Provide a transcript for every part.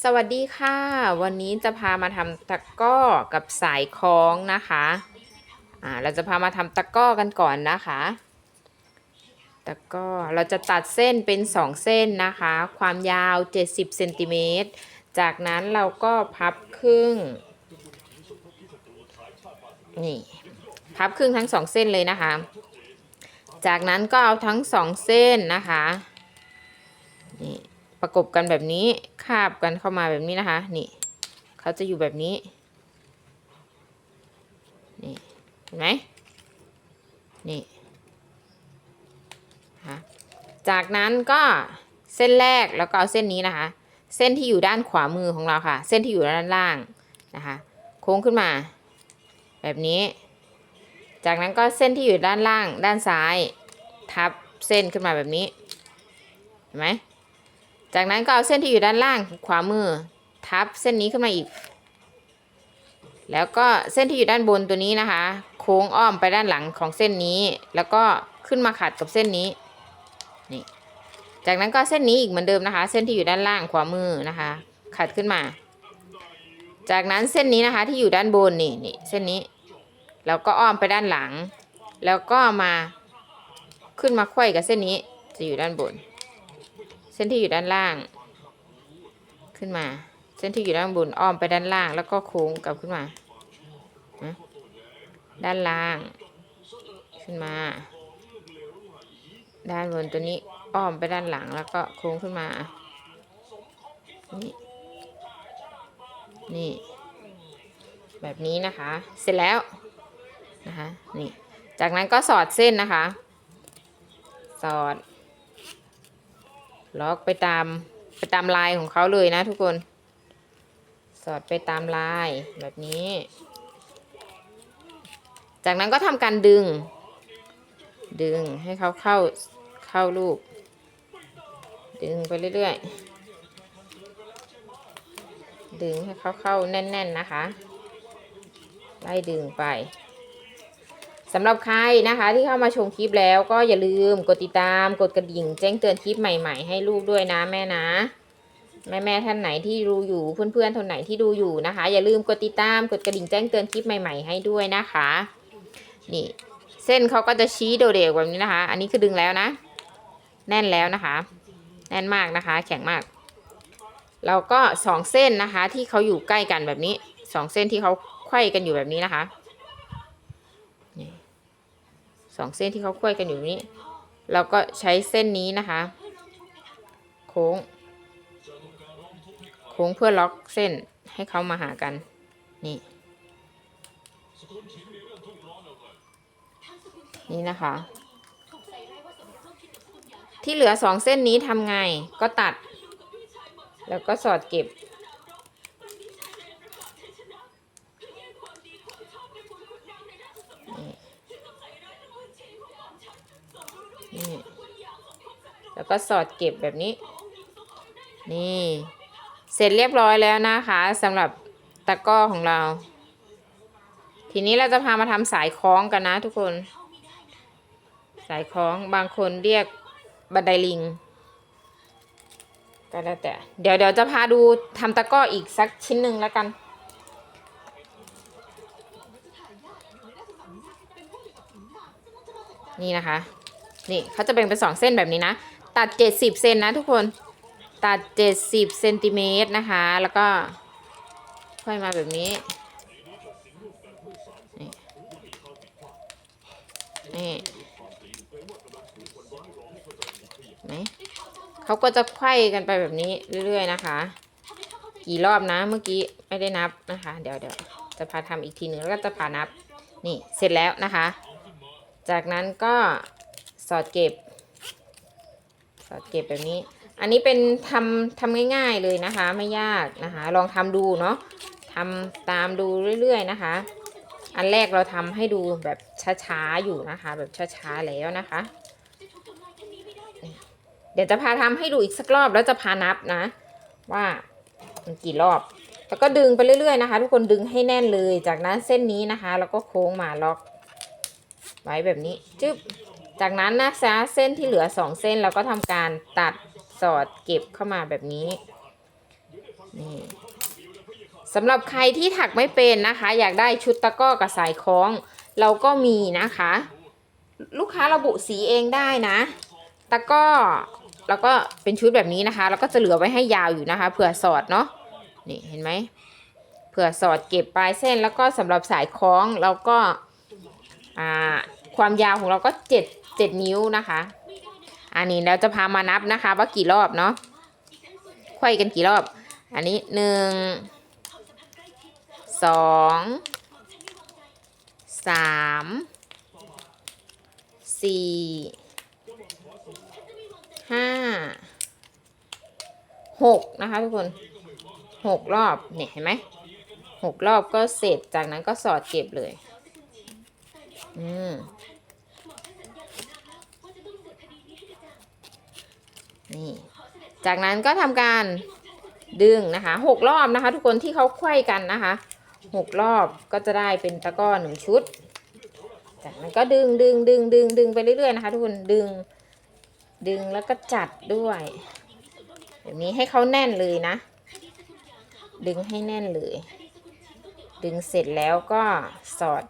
สวัสดีค่ะ วันนี้จะพามาทำตะก้อกับสายคล้องนะคะอ่าเราจะพามาทำตะก้อกันก่อนนะคะ ตะก้อเราจะตัดเส้นเป็น2เส้นนะคะ ความยาว 70เซนติเมตรจากนั้นเราก็พับครึ่งนี่พับครึ่งทั้งสองเส้นเลยนะคะ จากนั้นก็เอาทั้งสองเส้นนะคะนี่ ประกบกันแบบนี้คาบกันเข้ามาแบบนี้นะคะ นี่เขาจะอยู่แบบนี้นี่เห็นไหมนี่ะจากนั้นก็เส้นแรกแล้วก็เอาเส้นนี้นะคะ เส้นที่อยู่ด้านขวามือของเราค่ะ เส้นที่อยู่ด้านล่างนะคะ โค้งขึ้นมา แบบนี้ จากนั้นก็เส้นที่อยู่ด้านล่าง ด้านซ้าย ทับเส้นขึ้นมาแบบนี้เห็นไหม จากนั้นก็เอาเส้นที่อยู่ด้านล่างขวามือ ทับเส้นนี้ขึ้นมาอีก แล้วก็เส้นที่อยู่ด้านบนตัวนี้นะคะ โค้งอ้อมไปด้านหลังของเส้นนี้ แล้วก็ขึ้นมาขัดกับเส้นนี้นี่จากนั้นก็เส้นนี้อีกเหมือนเดิมนะคะ เส้นที่อยู่ด้านล่างขวามือนะคะ ขัดขึ้นมา จากนั้นเส้นนี้นะคะที่อยู่ด้านบนนี่นี่เส้นนี้แล้วก็อ้อมไปด้านหลัง แล้วก็มาขึ้นมาไขว้กับเส้นนี้จะอยู่ด้านบน ส้นที่อยู่ด้านล่าง ขึ้นมา เส้นที่อยู่ด้านบนอ้อมไปด้านล่าง แล้วก็โค้งกลับขึ้นมาด้านล่าง ขึ้นมา ด้านบนตัวนี้อ้อมไปด้านหลังแล้วก็โค้งขึ้นมา นี่ นี่ แบบนี้นะคะ เสร็จแล้วนะคะ นี่ จากนั้นก็สอดเส้นนะคะ สอด ล็อกไปตามไปตามลายของเขาเลยนะทุกคน สอดไปตามลายแบบนี้ จากนั้นก็ทำการดึง ดึงให้เขาเข้าเข้ารูป ดึงไปเรื่อยๆ ดึงให้เขาเข้าแน่น ๆ นะคะ ไล่ดึงไป สำหรับใครนะคะที่เข้ามาชมคลิปแล้วก็อย่าลืมกดติดตาม กดกระดิ่ง แจ้งเตือนคลิปใหม่ๆให้ลูกด้วยนะแม่นะ แม่แม่ท่านไหนที่ดูอยู่เพื่อนๆท่านไหนที่ดูอยู่นะคะ อย่าลืมกดติดตามกดกระดิ่งแจ้งเตือนคลิปใหม่ๆให้ด้วยนะคะนี่เส้นเขาก็จะชี้โดดเด่แบบนี้นะคะ อันนี้คือดึงแล้วนะ แน่นแล้วนะคะ แน่นมากนะคะ แข็งมากเราก็สองเส้นนะคะที่เขาอยู่ใกล้กันแบบนี้สองเส้นที่เขาไขว้กันอยู่แบบนี้นะคะ สองเส้นที่เขาควยกันอยู่นี้ เราก็ใช้เส้นนี้นะคะ โค้ง โค้งเพื่อล็อกเส้นให้เขามาหากัน นี่ นี่นะคะ ที่เหลือสองเส้นนี้ทำไงก็ตัด แล้วก็สอดเก็บ แล้วก็สอดเก็บแบบนี้ นี่ เสร็จเรียบร้อยแล้วนะคะสำหรับตะก้อของเรา ทีนี้เราจะพามาทำสายคล้องกันนะทุกคน สายคล้องบางคนเรียกบันไดลิงก็แล้วแต่ เดี๋ยวเดี๋ยวจะพาดูทำตะก้ออีกสักชิ้นหนึ่งแล้วกันนี่นะคะ นี่เขาจะแบ่งเป็นสองเส้นแบบนี้นะ ตัดเจ็ดสิบเซนนะทุกคน ตัดเจ็ดสิบเซนติเมตรนะคะ แล้วก็ค่อยมาแบบนี้ นี่ นี่ไหมเขาก็จะไขว้กันไปแบบนี้เรื่อยๆนะคะ กี่รอบนะเมื่อกี้ไม่ได้นับนะคะ เดี๋ยวเดี๋ยวจะพาทำอีกทีหนึ่งแล้วก็จะพานับ นี่เสร็จแล้วนะคะ จากนั้นก็สอดเก็บ เก็บแบบนี้ อันนี้เป็นทำทำง่ายๆเลยนะคะ ไม่ยากนะคะ ลองทำดูเนาะทำตามดูเรื่อยๆนะคะ อันแรกเราทำให้ดูแบบช้าๆอยู่นะคะ แบบช้าๆแล้วนะคะ เดี๋ยวจะพาทำให้ดูอีกสักรอบแล้วจะพานับนะ ว่ามันกี่รอบแล้วก็ดึงไปเรื่อยๆนะคะ ทุกคนดึงให้แน่นเลย จากนั้นเส้นนี้นะคะ แล้วก็โค้งมาล็อก ไว้แบบนี้จึ๊บ จากนั้นนะจ๊ะเส้นที่เหลือสองเส้นเราก็ทำการตัดสอดเก็บเข้ามาแบบนี้นี่สำหรับใครที่ถักไม่เป็นนะคะ อยากได้ชุดตะก้อกับสายคล้อง เราก็มีนะคะ ลูกค้าระบุสีเองได้นะ ตะก้อแล้วก็เป็นชุดแบบนี้นะคะ แล้วก็จะเหลือไว้ให้ยาวอยู่นะคะเผื่อสอดเนาะนี่เห็นไหมเผื่อสอดเก็บปลายเส้นแล้วก็สำหรับสายคล้องเราก็อ่า ความยาวของเราก็เจ็ดเจ็ดนิ้วนะคะ อันนี้เราจะพามานับนะคะ ว่ากี่รอบเนาะไขว้กันกี่รอบ อันนี้หนึ่งสองสามสี่ห้าหกนะคะทุกคนหกรอบเนี่ยเห็นไหมหกรอบก็เสร็จจากนั้นก็สอดเก็บเลย อืม นี่ จากนั้นก็ทำการดึงนะคะหกรอบนะคะ ทุกคนที่เขาไขว้กันนะคะหกรอบก็จะได้เป็นตะกร้อหนึ่งชุด จากนั้นก็ดึงดึงดึงดึงดึงไปเรื่อยๆนะคะ ทุกคนดึงดึงแล้วก็จัดด้วยแบบนี้ให้เขาแน่นเลยนะ ดึงให้แน่นเลย ดึงเสร็จแล้วก็สอด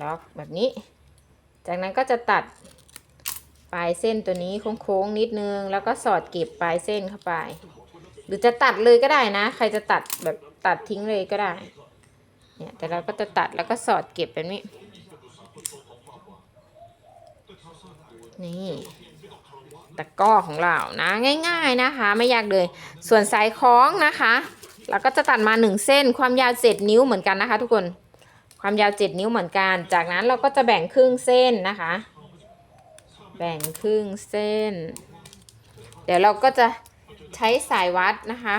ล็อกแบบนี้ จากนั้นก็จะตัด ปลายเส้นตัวนี้โค้งๆนิดนึง แล้วก็สอดเก็บปลายเส้นเข้าไป หรือจะตัดเลยก็ได้นะ ใครจะตัดแบบตัดทิ้งเลยก็ได้ เนี่ยแต่เราก็จะตัดแล้วก็สอดเก็บแบบนี้ นี่ตะก้อของเรานะง่ายๆนะคะ ไม่ยากเลย ส่วนสายคล้องนะคะ เราก็จะตัดมาหนึ่งเส้น ความยาวเจ็ดนิ้วเหมือนกันนะคะ ทุกคนความยาวเจ็ดนิ้วเหมือนกัน จากนั้นเราก็จะแบ่งครึ่งเส้นนะคะ แบ่งครึ่งเส้น เดี๋ยวเราก็จะใช้สายวัดนะคะ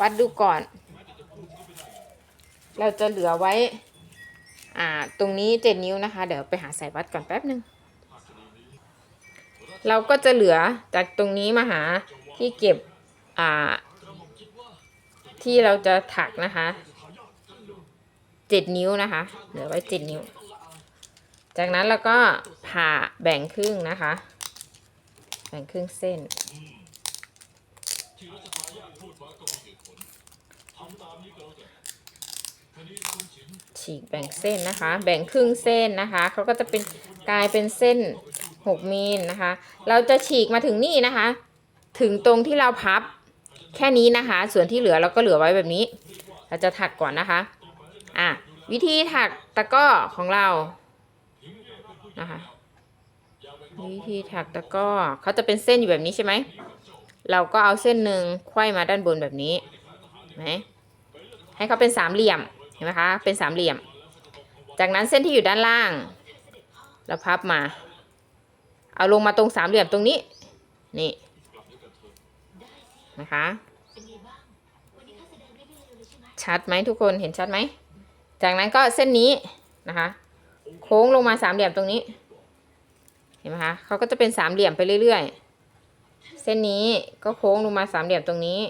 วัดดูก่อน เราจะเหลือไว้อ่าตรงนี้เจ็ดนิ้วนะคะ เดี๋ยวไปหาสายวัดก่อนแป๊บหนึ่งเราก็จะเหลือจากตรงนี้มาหาที่เก็บอ่าที่เราจะถักนะคะเจ็ดนิ้วนะคะ เหลือไว้เจ็ดนิ้ว จากนั้นเราก็ผ่าแบ่งครึ่งนะคะ แบ่งครึ่งเส้น ฉีกแบ่งเส้นนะคะ แบ่งครึ่งเส้นนะคะเขาก็จะเป็นกลายเป็นเส้นหกมิลนะคะ เราจะฉีกมาถึงนี่นะคะ ถึงตรงที่เราพับแค่นี้นะคะ ส่วนที่เหลือเราก็เหลือไว้แบบนี้ เราจะถักก่อนนะคะ อะวิธีถักตะก้อของเรา นะคะวิธีถักตะก้อเขาจะเป็นเส้นอยู่แบบนี้ใช่ไหม เราก็เอาเส้นหนึ่งไขว้มาด้านบนแบบนี้ไหมให้เขาเป็นสามเหลี่ยมเห็นไหมคะเป็นสามเหลี่ยม จากนั้นเส้นที่อยู่ด้านล่าง เราพับมา เอาลงมาตรงสามเหลี่ยมตรงนี้นี่นะคะชัดไหมทุกคนเห็นชัดไหม จากนั้นก็เส้นนี้นะคะ โค้งลงมาสามเหลี่ยมตรงนี้ เห็นไหมคะเขาก็จะเป็นสามเหลี่ยมไปเรื่อยๆ เส้นนี้ก็โค้งลงมาสามเหลี่ยมตรงนี้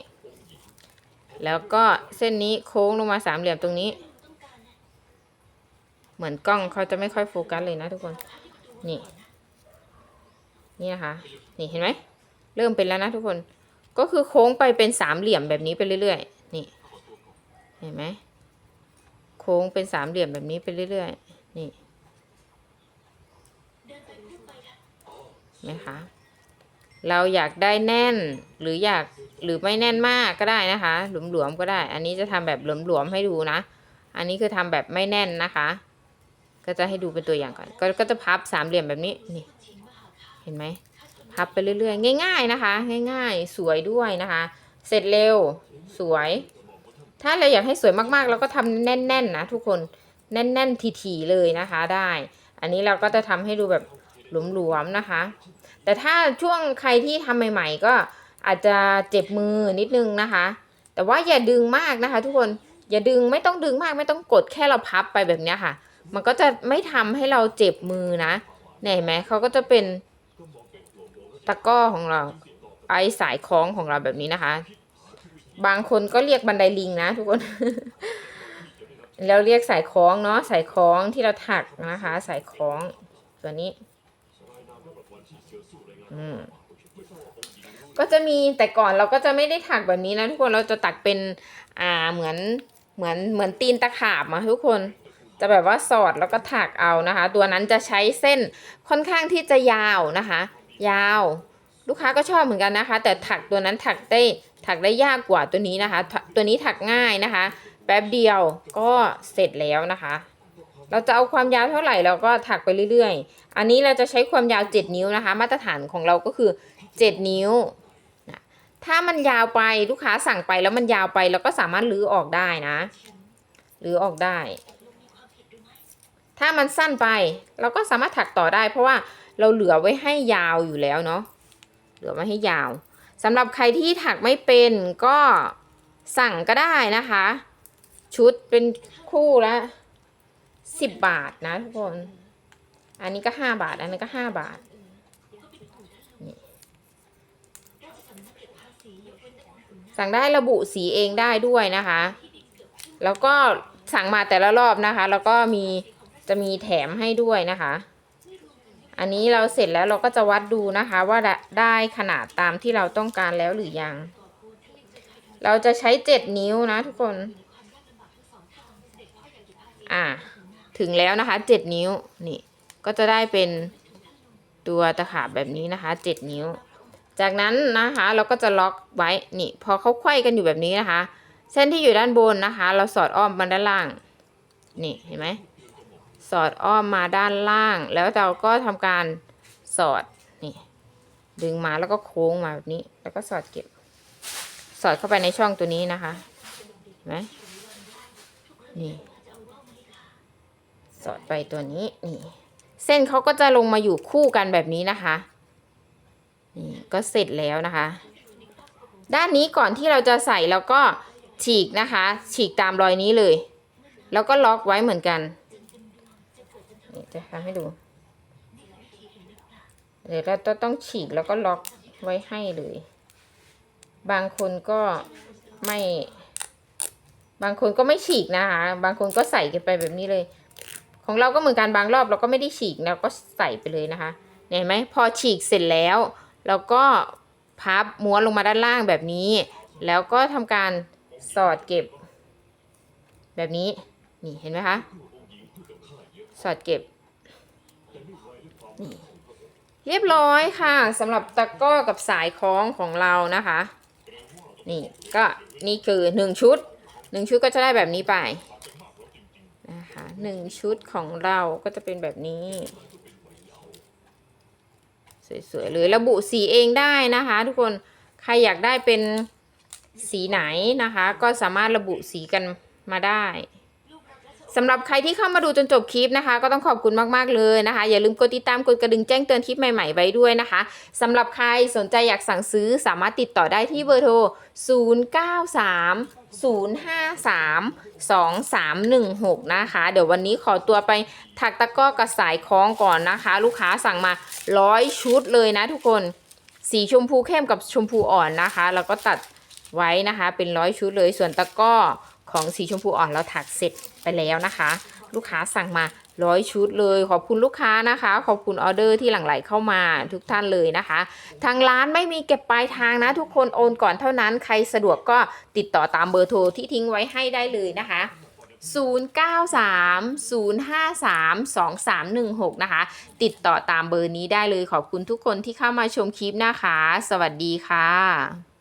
แล้วก็เส้นนี้โค้งลงมาสามเหลี่ยมตรงนี้ เหมือนกล้องเขาจะไม่ค่อยโฟกัสเลยนะทุกคน นี่ นี่นะคะ นี่เห็นไหม เริ่มเป็นแล้วนะทุกคน ก็คือโค้งไปเป็นสามเหลี่ยมแบบนี้ไปเรื่อยๆ นี่ เห็นไหม โค้งเป็นสามเหลี่ยมแบบนี้ไปเรื่อยๆ นี่ ไหมคะ เราอยากได้แน่นหรืออยากหรือไม่แน่นมากก็ได้นะคะ หลวมๆก็ได้ อันนี้จะทำแบบหลวมๆให้ดูนะ อันนี้คือทำแบบไม่แน่นนะคะ ก็จะให้ดูเป็นตัวอย่างก่อนก็ก็จะพับสามเหลี่ยมแบบนี้นี่เห็นไหมพับไปเรื่อยๆ ง่าย ๆนะคะ ง่าย ๆ สวยด้วยนะคะ เสร็จเร็วสวย ถ้าเราอยากให้สวยมากๆ เราก็ทำแน่นๆนะทุกคนแน่นๆทีๆเลยนะคะได้ อันนี้เราก็จะทำให้ดูแบบ หลวมๆนะคะ แต่ถ้าช่วงใครที่ทำใหม่ ๆ ก็อาจจะเจ็บมือนิดนึงนะคะ แต่ว่าอย่าดึงมากนะคะ ทุกคนอย่าดึงไม่ต้องดึงมากไม่ต้องกดแค่เราพับไปแบบนี้ค่ะ มันก็จะไม่ทำให้เราเจ็บมือนะเห็นไหมเขาก็จะเป็นตะก้อของเราไอสายคล้องของเราแบบนี้นะคะ บางคนก็เรียกบันไดลิงนะ ทุกคนแล้วเรียกสายคล้องเนาะสายคล้องที่เราถักนะคะ สายคล้องตัวนี้ อืมก็จะมีแต่ก่อนเราก็จะไม่ได้ถักแบบนี้นะทุกคนเราจะตักเป็นอ่าเหมือนเหมือนเหมือนตีนตะขาบมาทุกคน จะแบบว่าสอดแล้วก็ถักเอานะคะ ตัวนั้นจะใช้เส้นค่อนข้างที่จะยาวนะคะ ยาว ลูกค้าก็ชอบเหมือนกันนะคะ แต่ถักตัวนั้นถักได้ถักได้ยากกว่าตัวนี้นะคะ ตัวนี้ถักง่ายนะคะ แป๊บเดียวก็เสร็จแล้วนะคะ เราจะเอาความยาวเท่าไหร่เราก็ถักไปเรื่อยๆ อันนี้เราจะใช้ความยาว 7 นิ้วนะคะ มาตรฐานของเราก็คือ 7 นิ้ว ถ้ามันยาวไปลูกค้าสั่งไปแล้วมันยาวไปเราก็สามารถรื้อออกได้นะรื้อออกได้ ถ้ามันสั้นไปเราก็สามารถถักต่อได้ เพราะว่าเราเหลือไว้ให้ยาวอยู่แล้วเนาะเหลือไว้ให้ยาวสำหรับใครที่ถักไม่เป็นก็สั่งก็ได้นะคะ ชุดเป็นคู่ละ สิบบาทนะทุกคน อันนี้ก็ห้าบาท อันนี้ก็ห้าบาท นี่ สั่งได้ระบุสีเองได้ด้วยนะคะ แล้วก็สั่งมาแต่ละรอบนะคะ แล้วก็มีจะมีแถมให้ด้วยนะคะ อันนี้เราเสร็จแล้วเราก็จะวัดดูนะคะ ว่าได้ได้ขนาดตามที่เราต้องการแล้วหรือยัง เราจะใช้เจ็ดนิ้วนะทุกคน อ่า ถึงแล้วนะคะเจ็ดนิ้วนี่ก็จะได้เป็นตัวตะขาบแบบนี้นะคะเจ็ดนิ้ว จากนั้นนะคะเราก็จะล็อกไว้นี่พอเขาไขว้กันอยู่แบบนี้นะคะ เส้นที่อยู่ด้านบนนะคะ เราสอดอ้อมมาด้านล่าง นี่เห็นไหมสอดอ้อมมาด้านล่าง แล้วเราก็ทำการสอดนี่ดึงมาแล้วก็โค้งมาแบบนี้ แล้วก็สอดเก็บ สอดเข้าไปในช่องตัวนี้นะคะเห็นไหมนี่ สอดไปตัวนี้นี่ เส้นเขาก็จะลงมาอยู่คู่กันแบบนี้นะคะนี่ก็เสร็จแล้วนะคะ ด้านนี้ก่อนที่เราจะใส่เราก็ฉีกนะคะ ฉีกตามรอยนี้เลย แล้วก็ล็อกไว้เหมือนกันนี่จะทำให้ดูเดี๋ยวเราต้องฉีกแล้วก็ล็อกไว้ให้เลย บางคนก็ไม่ บางคนก็ไม่ฉีกนะคะ บางคนก็ใส่กันไปแบบนี้เลย ของเราก็เหมือนกันบางรอบเราก็ไม่ได้ฉีกเราก็ใส่ไปเลยนะคะ เห็นไหมพอฉีกเสร็จแล้วเราก็พับม้วนลงมาด้านล่างแบบนี้ แล้วก็ทำการสอดเก็บ แบบนี้นี่เห็นไหมคะสอดเก็บนี่เรียบร้อยค่ะสำหรับตะก้อกับสายคล้องของเรานะคะ นี่ก็นี่คือหนึ่งชุดหนึ่งชุดก็จะได้แบบนี้ไป หนึ่งชุดของเราก็จะเป็นแบบนี้ สวยๆเลยระบุสีเองได้นะคะ ทุกคนใครอยากได้เป็นสีไหนนะคะ ก็สามารถระบุสีกันมาได้ สำหรับใครที่เข้ามาดูจนจบคลิปนะคะ ก็ต้องขอบคุณมากๆเลยนะคะ อย่าลืมกดติดตามกดกระดิ่งแจ้งเตือนคลิปใหม่ๆไว้ด้วยนะคะสำหรับใครสนใจอยากสั่งซื้อสามารถติดต่อได้ที่เบอร์โทร 0930532316 นะคะ เดี๋ยววันนี้ขอตัวไปถักตะก้อกับสายคล้องก่อนนะคะ ลูกค้าสั่งมาร้อยชุดเลยนะทุกคนสีชมพูเข้มกับชมพูอ่อนนะคะ แล้วก็ตัดไว้นะคะเป็นร้อยชุดเลยส่วนตะก้อ ของสีชมพูอ่อนเราถักเสร็จไปแล้วนะคะ ลูกค้าสั่งมาร้อยชุดเลย ขอบคุณลูกค้านะคะ ขอบคุณออเดอร์ที่หลั่งไหลเข้ามาทุกท่านเลยนะคะ ทางร้านไม่มีเก็บปลายทางนะ ทุกคนโอนก่อนเท่านั้นใครสะดวกก็ติดต่อตามเบอร์โทรที่ทิ้งไว้ให้ได้เลยนะคะ0930532316 นะคะ ติดต่อตามเบอร์นี้ได้เลยขอบคุณทุกคนที่เข้ามาชมคลิปนะคะ สวัสดีค่ะ